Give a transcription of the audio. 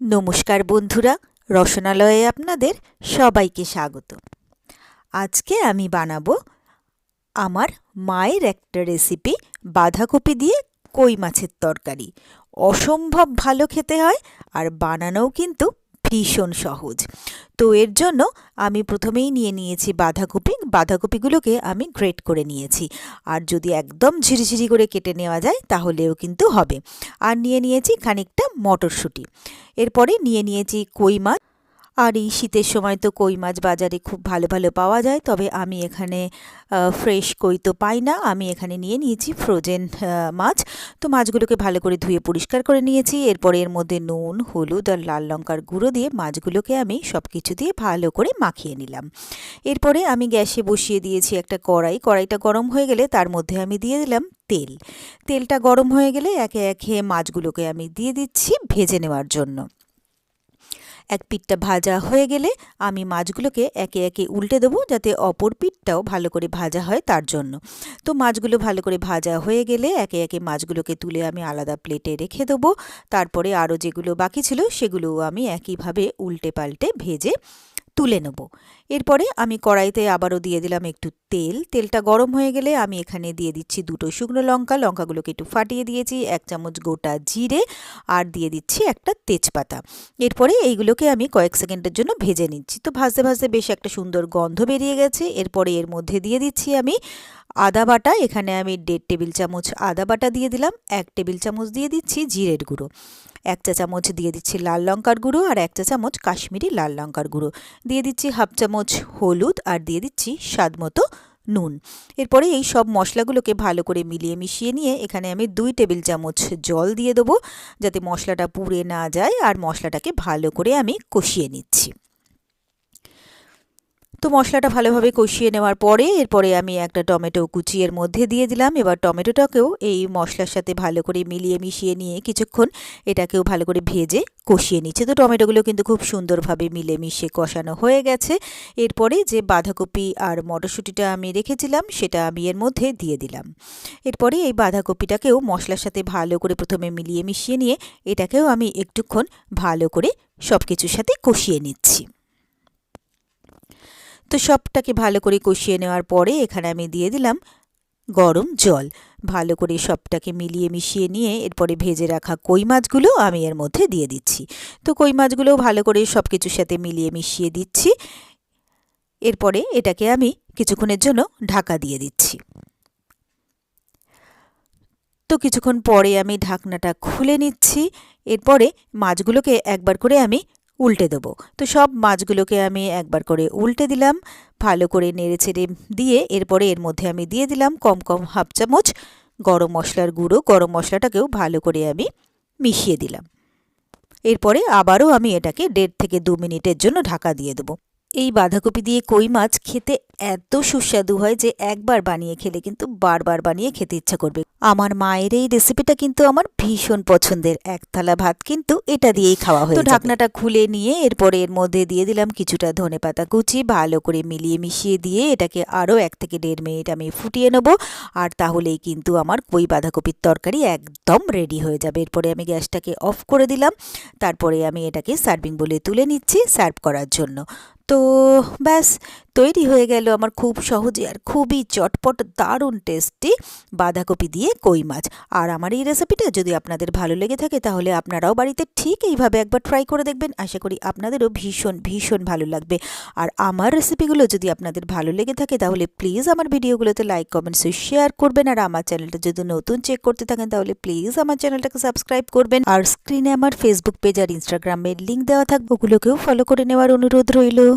নমস্কার বন্ধুরা, রসনালয়ে আপনাদের সবাইকে স্বাগত। আজকে আমি বানাবো আমার মায়ের একটা রেসিপি বাঁধাকপি দিয়ে কই মাছের তরকারি। অসম্ভব ভালো খেতে হয় আর বানানোও কিন্তু ভীষণ সহজ। তো এর জন্য আমি প্রথমেই নিয়ে নিয়েছি বাঁধাকপি। বাঁধাকপিগুলোকে আমি গ্রেট করে নিয়েছি। আর যদি একদম ঝিরিঝিরি করে কেটে নেওয়া যায়, তাহলেও কিন্তু হবে। আর নিয়ে নিয়েছি খানিকটা মটরশুঁটি। এরপরে নিয়ে নিয়েছি কই মাছ। আর এই শীতের সময় তো কই মাছ বাজারে খুব ভালো ভালো পাওয়া যায়। তবে আমি এখানে ফ্রেশ কই তো পাই না। আমি এখানে নিয়ে নিয়েছি ফ্রোজেন মাছ। তো মাছগুলোকে ভালো করে ধুয়ে পরিষ্কার করে নিয়েছি। এরপরে এর মধ্যে নুন, হলুদ আর লাল লঙ্কার গুঁড়ো দিয়ে মাছগুলোকে আমি সব কিছু দিয়ে ভালো করে মাখিয়ে নিলাম। এরপরে আমি গ্যাসে বসিয়ে দিয়েছি একটা কড়াই। কড়াইটা গরম হয়ে গেলে তার মধ্যে আমি দিয়ে দিলাম তেল। তেলটা গরম হয়ে গেলে একে একে মাছগুলোকে আমি দিয়ে দিচ্ছি ভেজে নেওয়ার জন্য। এক পিঠটা ভাজা হয়ে গেলে আমি মাছগুলোকে একে একে উল্টে দেবো যাতে অপর পিঠটাও ভালো করে ভাজা হয় তার জন্য। তো মাছগুলো ভালো করে ভাজা হয়ে গেলে একে একে মাছগুলোকে তুলে আমি আলাদা প্লেটে রেখে দেবো। তারপরে আরও যেগুলো বাকি ছিল সেগুলোও আমি একইভাবে উল্টে পাল্টে ভেজে তুলে নেব। এরপরে আমি কড়াইতে আবারও দিয়ে দিলাম একটু তেল। তেলটা গরম হয়ে গেলে আমি এখানে দিয়ে দিচ্ছি দুটো শুকনো লঙ্কা। লঙ্কাগুলোকে একটু ফাটিয়ে দিয়েছি, এক চামচ গোটা জিরে আর দিয়ে দিচ্ছি একটা তেজপাতা। এরপরে এইগুলোকে আমি কয়েক সেকেন্ডের জন্য ভেজে নিচ্ছি। তো ভাজতে ভাজতে বেশ একটা সুন্দর গন্ধ বেরিয়ে গেছে। এরপরে এর মধ্যে দিয়ে দিচ্ছি আমি আদা বাটা, এখানে আমি দেড় টেবিল চামচ আদা বাটা দিয়ে দিলাম, এক টেবিল চামচ দিয়ে দিচ্ছি জিরের গুঁড়ো। এক চা চামচ দিয়ে দিচ্ছি লাল লঙ্কার গুঁড়ো আর এক চা চামচ কাশ্মীরি লাল লঙ্কার গুঁড়ো। দিয়ে দিচ্ছি হাফ চামচ হলুদ আর দিয়ে দিচ্ছি স্বাদ মতো নুন। এরপরে এই সব মশলাগুলোকে ভালো করে মিলিয়ে মিশিয়ে নিয়ে এখানে আমি দুই টেবিল চামচ জল দিয়ে দেবো, যাতে মশলাটা পুড়ে না যায় আর মশলাটাকে ভালো করে আমি কষিয়ে নিচ্ছি। তো মশলাটা ভালোভাবে কষিয়ে নেওয়ার পরে এরপরে আমি একটা টমেটো কুচিয়ের মধ্যে দিয়ে দিলাম। এবার টমেটোটাকেও এই মশলার সাথে ভালো করে মিলিয়ে মিশিয়ে নিয়ে কিছুক্ষণ এটাকেও ভালো করে ভেজে কষিয়ে নিচ্ছে। তো টমেটোগুলো কিন্তু খুব সুন্দরভাবে মিলে মিশিয়ে কষানো হয়ে গেছে। এরপরে যে বাঁধাকপি আর মটরশুঁটিটা আমি রেখেছিলাম, সেটা আমি এর মধ্যে দিয়ে দিলাম। এরপরে এই বাঁধাকপিটাকেও মশলার সাথে ভালো করে প্রথমে মিলিয়ে মিশিয়ে নিয়ে এটাকেও আমি একটুক্ষণ ভালো করে সব কিছুর সাথে কষিয়ে নিচ্ছি। তো সবটাকে ভালো করে কষিয়ে নেওয়ার পরে এখানে আমি দিয়ে দিলাম গরম জল। ভালো করে সবটাকে মিলিয়ে মিশিয়ে নিয়ে এরপরে ভেজে রাখা কই মাছগুলো আমি এর মধ্যে দিয়ে দিচ্ছি। তো কই মাছগুলো ভালো করে সব কিছুর সাথে মিলিয়ে মিশিয়ে দিচ্ছি। এরপরে এটাকে আমি কিছুক্ষণের জন্য ঢাকা দিয়ে দিচ্ছি। তো কিছুক্ষণ পরে আমি ঢাকনাটা খুলে নিচ্ছি। এরপরে মাছগুলোকে একবার করে আমি উল্টে দেবো। তো সব মাছগুলোকে আমি একবার করে উল্টে দিলাম, ভালো করে নেড়ে ছেড়ে দিয়ে এরপরে এর মধ্যে আমি দিয়ে দিলাম কম কম হাফ চামচ গরম মশলার গুঁড়ো। গরম মশলাটাকেও ভালো করে আমি মিশিয়ে দিলাম। এরপরে আবারও আমি এটাকে দেড় থেকে দু মিনিটের জন্য ঢাকা দিয়ে দেবো। এই বাঁধাকপি দিয়ে কই মাছ খেতে এত সুস্বাদু হয় যে একবার বানিয়ে খেলে কিন্তু বারবার বানিয়ে খেতে ইচ্ছা করবে। আমার মায়ের এই রেসিপিটা কিন্তু আমার ভীষণ পছন্দের। এক থালা ভাত কিন্তু এটা দিয়েই খাওয়া হয়ে তো ঢাকনাটা খুলে নিয়ে এরপরে এর মধ্যে দিয়ে দিলাম কিছুটা ধনে পাতা কুচি ভালো করে মিলিয়ে মিশিয়ে দিয়ে এটাকে আরও এক থেকে দেড় মিনিট আমি ফুটিয়ে নেব। আর তাহলেই কিন্তু আমার কই বাঁধাকপির তরকারি একদম রেডি হয়ে যাবে। এরপরে আমি গ্যাসটাকে অফ করে দিলাম। তারপরে আমি এটাকে সার্ভিং বলে তুলে নিচ্ছি সার্ভ করার জন্য। তো ব্যাস তৈরি হয়ে গেল আমার খুব সহজে আর খুবই চটপট, দারুণ টেস্টি বাঁধাকপি দিয়ে কই মাছ। আর আমার এই রেসিপিটা যদি আপনাদের ভালো লেগে থাকে তাহলে আপনারাও বাড়িতে ঠিক এইভাবে একবার ট্রাই করে দেখবেন। আশা করি আপনাদেরও ভীষণ ভীষণ ভালো লাগবে। আর আমার রেসিপিগুলো যদি আপনাদের ভালো লেগে থাকে তাহলে প্লিজ আমার ভিডিওগুলোতে লাইক কমেন্টস শেয়ার করবেন। আর আমার চ্যানেলটা যদি নতুন চেক করতে থাকেন তাহলে প্লিজ আমার চ্যানেলটাকে সাবস্ক্রাইব করবেন। আর স্ক্রিনে আমার ফেসবুক পেজ আর ইনস্টাগ্রামের লিঙ্ক দেওয়া থাকবে। ওগুলোকেও ফলো করে নেওয়ার অনুরোধ রইল।